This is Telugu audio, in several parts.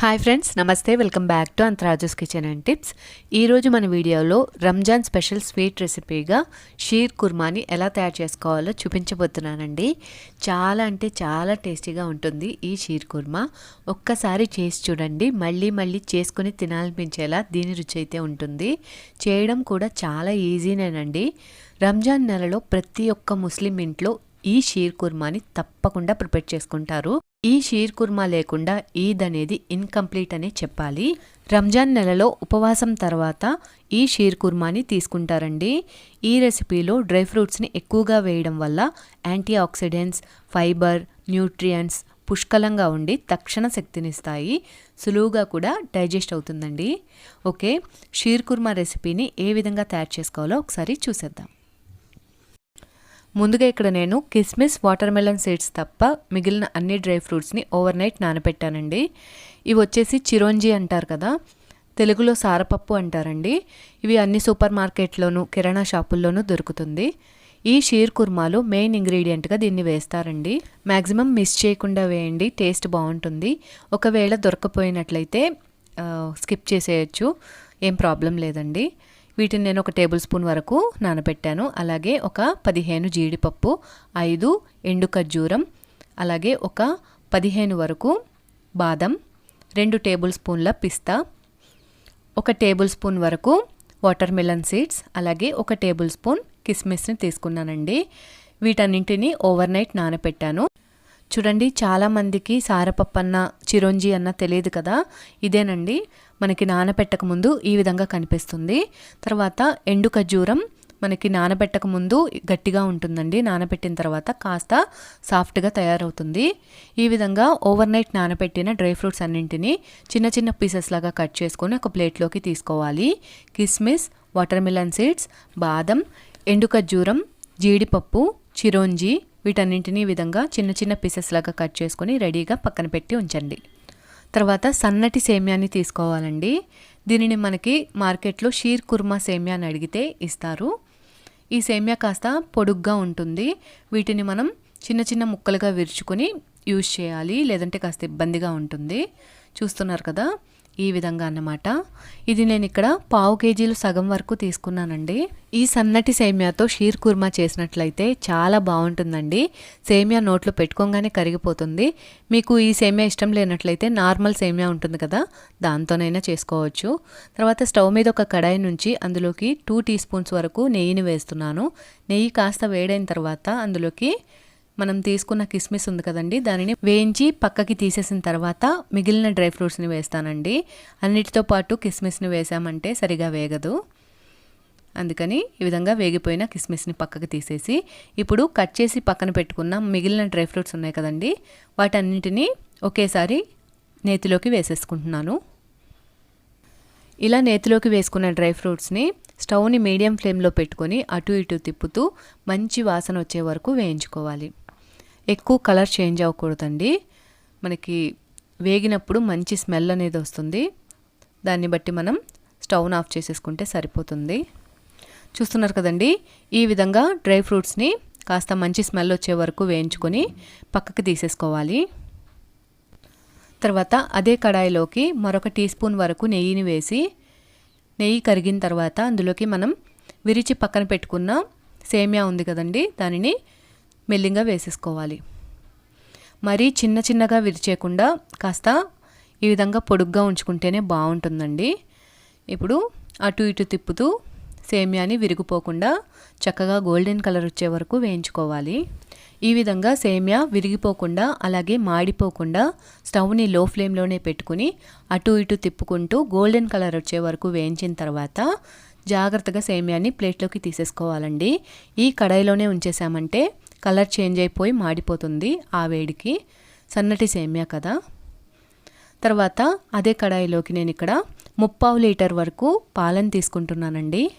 హాయ్ ఫ్రెండ్స్ నమస్తే వెల్కమ్ బ్యాక్ టు అంతరాజస్ కిచెన్ అండ్ టిప్స్ ఈరోజు మన వీడియోలో రంజాన్ స్పెషల్ స్వీట్ రెసిపీగా షీర్ కుర్మాని ఎలా తయారు చేసుకోవాలో చూపించబోతున్నానండి. చాలా అంటే చాలా టేస్టీగా ఉంటుంది ఈ షీర్ కుర్మా. ఒక్కసారి చేసి చూడండి మళ్ళీ మళ్ళీ చేసుకుని తినాలనిపించేలా దీని రుచి అయితే ఉంటుంది. చేయడం కూడా చాలా ఈజీనేనండి రంజాన్ నెలలో ప్రతి ఒక్క ముస్లిం ఇంట్లో ఈ షీర్ కుర్మాని తప్పకుండా ప్రిపేర్ చేసుకుంటారు. ఈ షీర్ కుర్మా లేకుండా ఈద్ అనేది ఇన్కంప్లీట్ అనే చెప్పాలి. రంజాన్ నెలలో ఉపవాసం తర్వాత ఈ షీర్ కుర్మాని తీసుకుంటారండి. ఈ రెసిపీలో డ్రై ఫ్రూట్స్ని ఎక్కువగా వేయడం వల్ల యాంటీ ఆక్సిడెంట్స్ ఫైబర్ న్యూట్రియంట్స్ పుష్కలంగా ఉండి తక్షణ శక్తినిస్తాయి. సులువుగా కూడా డైజెస్ట్ అవుతుందండి. ఓకే షీర్ కుర్మా రెసిపీని ఏ విధంగా తయారు చేసుకోవాలో ఒకసారి చూసేద్దాం. ముందుగా ఇక్కడ నేను కిస్మిస్ వాటర్ మెలన్ సీడ్స్ తప్ప మిగిలిన అన్ని డ్రై ఫ్రూట్స్ని ఓవర్ నైట్ నానబెట్టానండి. ఇవి వచ్చేసి చిరోంజి అంటారు కదా తెలుగులో సారపప్పు అంటారండి. ఇవి అన్ని సూపర్ మార్కెట్లోనూ కిరాణా షాపుల్లోనూ దొరుకుతుంది. ఈ షీర్ కుర్మాలో మెయిన్ ఇంగ్రీడియంట్గా దీన్ని వేస్తారండి. మ్యాక్సిమం మిస్ చేయకుండా వేయండి టేస్ట్ బాగుంటుంది. ఒకవేళ దొరకపోయినట్లయితే స్కిప్ చేసేయచ్చు ఏం ప్రాబ్లం లేదండి. వీటిని నేను ఒక టేబుల్ స్పూన్ వరకు నానబెట్టాను. అలాగే ఒక పదిహేను జీడిపప్పు ఐదు ఎండు ఖర్జూరం అలాగే ఒక పదిహేను వరకు బాదం రెండు టేబుల్ స్పూన్ల పిస్తా ఒక టేబుల్ స్పూన్ వరకు వాటర్ మిలన్ సీడ్స్ అలాగే ఒక టేబుల్ స్పూన్ కిస్మిస్ని తీసుకున్నానండి. వీటన్నింటినీ ఓవర్ నైట్ నానపెట్టాను చూడండి చాలామందికి సారపప్పు అన్న అన్న తెలియదు కదా? ఇదేనండి. మనకి నానబెట్టక ముందు ఈ విధంగా కనిపిస్తుంది. తర్వాత ఎండు ఖర్జూరం మనకి నానబెట్టక ముందు గట్టిగా ఉంటుందండి. నానబెట్టిన తర్వాత కాస్త సాఫ్ట్గా తయారవుతుంది. ఈ విధంగా ఓవర్ నైట్ నానబెట్టిన డ్రై ఫ్రూట్స్ అన్నింటినీ చిన్న చిన్న పీసెస్ లాగా కట్ చేసుకొని ఒక ప్లేట్లోకి తీసుకోవాలి. కిస్మిస్ వాటర్ మిలన్ సీడ్స్ బాదం ఎండు ఖర్జూరం జీడిపప్పు చిరోంజి వీటన్నింటినీ విధంగా చిన్న చిన్న పీసెస్ లాగా కట్ చేసుకొని రెడీగా పక్కన పెట్టి ఉంచండి. తర్వాత సన్నటి సేమ్యాన్ని తీసుకోవాలండి. దీనిని మనకి మార్కెట్లో షీర్ కుర్మా సేమ్యా అని అడిగితే ఇస్తారు. ఈ సేమ్యా కాస్త పొడుగ్గా ఉంటుంది. వీటిని మనం చిన్న చిన్న ముక్కలుగా విరుచుకొని యూజ్ చేయాలి. లేదంటే కాస్త ఇబ్బందిగా ఉంటుంది. చూస్తున్నారు కదా? ఈ విధంగా అన్నమాట. ఇది నేను ఇక్కడ పావు కేజీలు సగం వరకు తీసుకున్నానండి. ఈ సన్నటి సేమియాతో షీర్ కుర్మా చేసినట్లయితే చాలా బాగుంటుందండి. సేమియా నోట్లో పెట్టుకోగానే కరిగిపోతుంది. మీకు ఈ సేమియా ఇష్టం లేనట్లయితే నార్మల్ సేమియా ఉంటుంది కదా దాంతోనైనా చేసుకోవచ్చు. తర్వాత స్టవ్ మీద ఒక కడాయి నుంచి అందులోకి టూ టీ స్పూన్స్ వరకు నెయ్యిని వేస్తున్నాను. నెయ్యి కాస్త వేడైన తర్వాత అందులోకి మనం తీసుకున్న కిస్మిస్ ఉంది కదండి దానిని వేయించి పక్కకి తీసేసిన తర్వాత మిగిలిన డ్రై ఫ్రూట్స్ని వేస్తానండి. అన్నిటితో పాటు కిస్మిస్ని వేసామంటే సరిగా వేగదు. అందుకని ఈ విధంగా వేగిపోయిన కిస్మిస్ని పక్కకి తీసేసి ఇప్పుడు కట్ చేసి పక్కన పెట్టుకున్న మిగిలిన డ్రై ఫ్రూట్స్ ఉన్నాయి కదండి వాటన్నిటిని ఒకేసారి నేతిలోకి వేసేసుకుంటున్నాను. ఇలా నేతిలోకి వేసుకున్న డ్రై ఫ్రూట్స్ని స్టవ్ని మీడియం ఫ్లేమ్లో పెట్టుకొని అటు ఇటు తిప్పుతూ మంచి వాసన వచ్చే వరకు వేయించుకోవాలి. ఎక్కువ కలర్ చేంజ్ అవ్వకూడదండి. మనకి వేగినప్పుడు మంచి స్మెల్ అనేది వస్తుంది. దాన్ని బట్టి మనం స్టవ్ను ఆఫ్ చేసేసుకుంటే సరిపోతుంది. చూస్తున్నారు కదండి ఈ విధంగా డ్రై ఫ్రూట్స్ని కాస్త మంచి స్మెల్ వచ్చే వరకు వేయించుకొని పక్కకి తీసేసుకోవాలి. తర్వాత అదే కడాయిలోకి మరొక టీ స్పూన్ వరకు నెయ్యిని వేసి నెయ్యి కరిగిన తర్వాత అందులోకి మనం విరిచి పక్కన పెట్టుకున్న సేమియా ఉంది కదండి దానిని మెల్లింగా వేసేసుకోవాలి. మరీ చిన్న చిన్నగా విరిచేయకుండా కాస్త ఈ విధంగా పొడుగ్గా ఉంచుకుంటేనే బాగుంటుందండి. ఇప్పుడు అటు ఇటు తిప్పుతూ సేమియాని విరిగిపోకుండా చక్కగా గోల్డెన్ కలర్ వచ్చే వరకు వేయించుకోవాలి. ఈ విధంగా సేమియా విరిగిపోకుండా అలాగే మాడిపోకుండా స్టవ్ని లో ఫ్లేమ్లోనే పెట్టుకుని అటు ఇటు తిప్పుకుంటూ గోల్డెన్ కలర్ వచ్చే వరకు వేయించిన తర్వాత జాగ్రత్తగా సేమియాని ప్లేట్లోకి తీసేసుకోవాలండి. ఈ కడాయిలోనే ఉంచేసామంటే కలర్ చేంజ్ అయిపోయి మాడిపోతుంది ఆ వేడికి. సన్నటి సేమ్యా కదా. తర్వాత అదే కడాయిలోకి నేను ఇక్కడ ముప్పావు లీటర్ వరకు పాలను తీసుకుంటున్నానండి.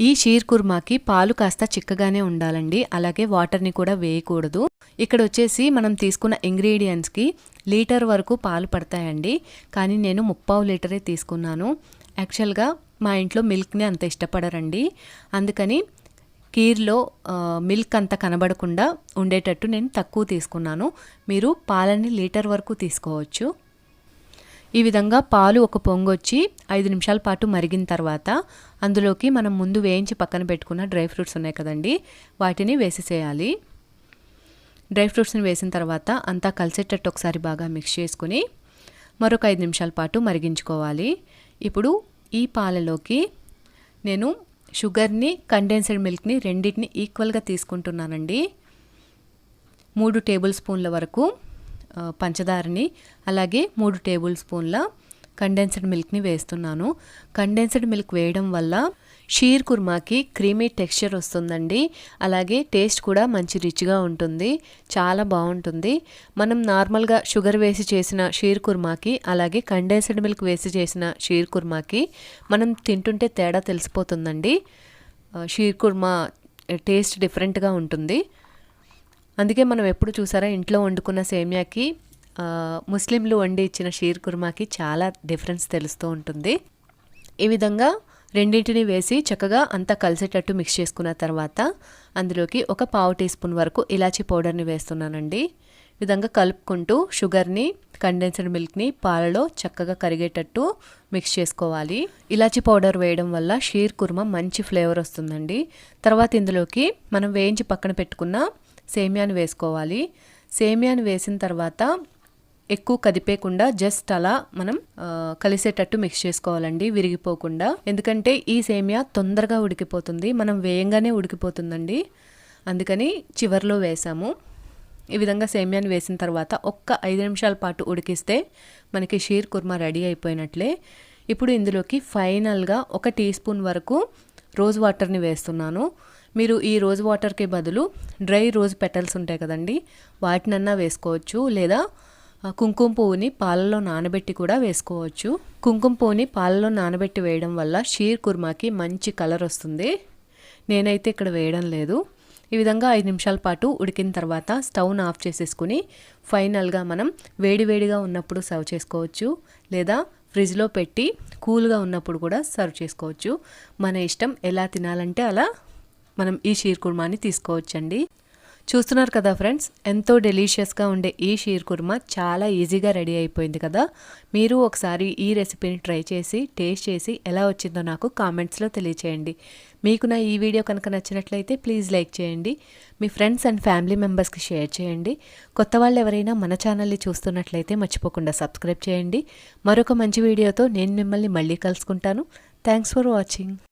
ఈ షీర్ కుర్మాకి పాలు కాస్త చిక్కగానే ఉండాలండి. అలాగే వాటర్ని కూడా వేయకూడదు. ఇక్కడ వచ్చేసి మనం తీసుకున్న ఇంగ్రీడియంట్స్కి లీటర్ వరకు పాలు పడతాయండి. కానీ నేను ముప్పావు లీటరే తీసుకున్నాను. యాక్చువల్గా మా ఇంట్లో మిల్క్ని అంత ఇష్టపడరండి. అందుకని కీర్లో మిల్క్ అంత కనబడకుండా ఉండేటట్టు నేను తక్కువ తీసుకున్నాను. మీరు పాలని లీటర్ వరకు తీసుకోవచ్చు. ఈ విధంగా పాలు ఒక పొంగొచ్చి ఐదు నిమిషాల పాటు మరిగిన తర్వాత అందులోకి మనం ముందు వేయించి పక్కన పెట్టుకున్న డ్రై ఫ్రూట్స్ ఉన్నాయి కదండి వాటిని వేసేసేయాలి. డ్రై ఫ్రూట్స్ని వేసిన తర్వాత అంతా కలిసేటట్టు ఒకసారి బాగా మిక్స్ చేసుకుని మరొక ఐదు నిమిషాల పాటు మరిగించుకోవాలి. ఇప్పుడు ఈ పాలలోకి నేను షుగర్ని కండెన్స్డ్ మిల్క్ని రెండింటిని ఈక్వల్గా తీసుకుంటున్నానండి. మూడు టేబుల్ స్పూన్ల వరకు పంచదారని అలాగే మూడు టేబుల్ స్పూన్ల కండెన్స్డ్ మిల్క్ని వేస్తున్నాను. కండెన్స్డ్ మిల్క్ వేయడం వల్ల షీర్ కుర్మాకి క్రీమీ టెక్స్చర్ వస్తుందండి. అలాగే టేస్ట్ కూడా మంచి రిచ్గా ఉంటుంది. చాలా బాగుంటుంది. మనం నార్మల్గా షుగర్ వేసి చేసిన షీర్ కుర్మాకి అలాగే కండెన్స్డ్ మిల్క్ వేసి చేసిన షీర్ కుర్మాకి మనం తింటుంటే తేడా తెలిసిపోతుందండి. షీర్ కుర్మా టేస్ట్ డిఫరెంట్గా ఉంటుంది. అందుకే మనం ఎప్పుడు చూసారా ఇంట్లో వండుకున్న సేమియాకి ముస్లింలు వండి ఇచ్చిన షీర్ కుర్మాకి చాలా డిఫరెన్స్ తెలుస్తూ ఉంటుంది. ఈ విధంగా రెండింటిని వేసి చక్కగా అంతా కలిసేటట్టు మిక్స్ చేసుకున్న తర్వాత అందులోకి ఒక పావు టీ స్పూన్ వరకు ఇలాచీ పౌడర్ని వేస్తున్నానండి. విధంగా కలుపుకుంటూ షుగర్ని కండెన్స్డ్ మిల్క్ని పాలలో చక్కగా కరిగేటట్టు మిక్స్ చేసుకోవాలి. ఇలాచి పౌడర్ వేయడం వల్ల షీర్ కుర్మా మంచి ఫ్లేవర్ వస్తుందండి. తర్వాత ఇందులోకి మనం వేయించి పక్కన పెట్టుకున్న సేమియాని వేసుకోవాలి. సేమియాని వేసిన తర్వాత ఎక్కువ కదిపేయకుండా జస్ట్ అలా మనం కలిసేటట్టు మిక్స్ చేసుకోవాలండి విరిగిపోకుండా. ఎందుకంటే ఈ సేమియా తొందరగా ఉడికిపోతుంది మనం వేయంగానే ఉడికిపోతుందండి. అందుకని చివర్లో వేసాము. ఈ విధంగా సేమియాని వేసిన తర్వాత ఒక్క ఐదు నిమిషాల పాటు ఉడికిస్తే మనకి షీర్ కుర్మా రెడీ అయిపోయినట్లే. ఇప్పుడు ఇందులోకి ఫైనల్గా ఒక టీ స్పూన్ వరకు రోజ్ వాటర్ని వేస్తున్నాను. మీరు ఈ రోజ్ వాటర్కి బదులు డ్రై రోజ్ పెటల్స్ ఉంటాయి కదండి వాటినన్నా వేసుకోవచ్చు. లేదా కుంకుమ పువ్వుని పాలలో నానబెట్టి కూడా వేసుకోవచ్చు. కుంకుమ పువ్వుని పాలలో నానబెట్టి వేయడం వల్ల షీర్ కుర్మాకి మంచి కలర్ వస్తుంది. నేనైతే ఇక్కడ వేయడం లేదు. ఈ విధంగా ఐదు నిమిషాల పాటు ఉడికిన తర్వాత స్టవ్ను ఆఫ్ చేసేసుకుని ఫైనల్గా మనం వేడివేడిగా ఉన్నప్పుడు సర్వ్ చేసుకోవచ్చు. లేదా ఫ్రిడ్జ్లో పెట్టి కూల్గా ఉన్నప్పుడు కూడా సర్వ్ చేసుకోవచ్చు. మన ఇష్టం ఎలా తినాలంటే అలా మనం ఈ షీర్ కుర్మాని తీసుకోవచ్చండి. చూస్తున్నారు కదా ఫ్రెండ్స్ ఎంతో డెలీషియస్గా ఉండే ఈ షీర్ కుర్మా చాలా ఈజీగా రెడీ అయిపోయింది కదా. మీరు ఒకసారి ఈ రెసిపీని ట్రై చేసి టేస్ట్ చేసి ఎలా వచ్చిందో నాకు కామెంట్స్లో తెలియచేయండి. మీకు నా ఈ వీడియో కనుక నచ్చినట్లయితే ప్లీజ్ లైక్ చేయండి. మీ ఫ్రెండ్స్ అండ్ ఫ్యామిలీ మెంబర్స్కి షేర్ చేయండి. కొత్త వాళ్ళు ఎవరైనా మన ఛానల్ని చూస్తున్నట్లయితే మర్చిపోకుండా సబ్స్క్రైబ్ చేయండి. మరొక మంచి వీడియోతో నేను మిమ్మల్ని మళ్ళీ కలుసుకుంటాను. Thanks for watching.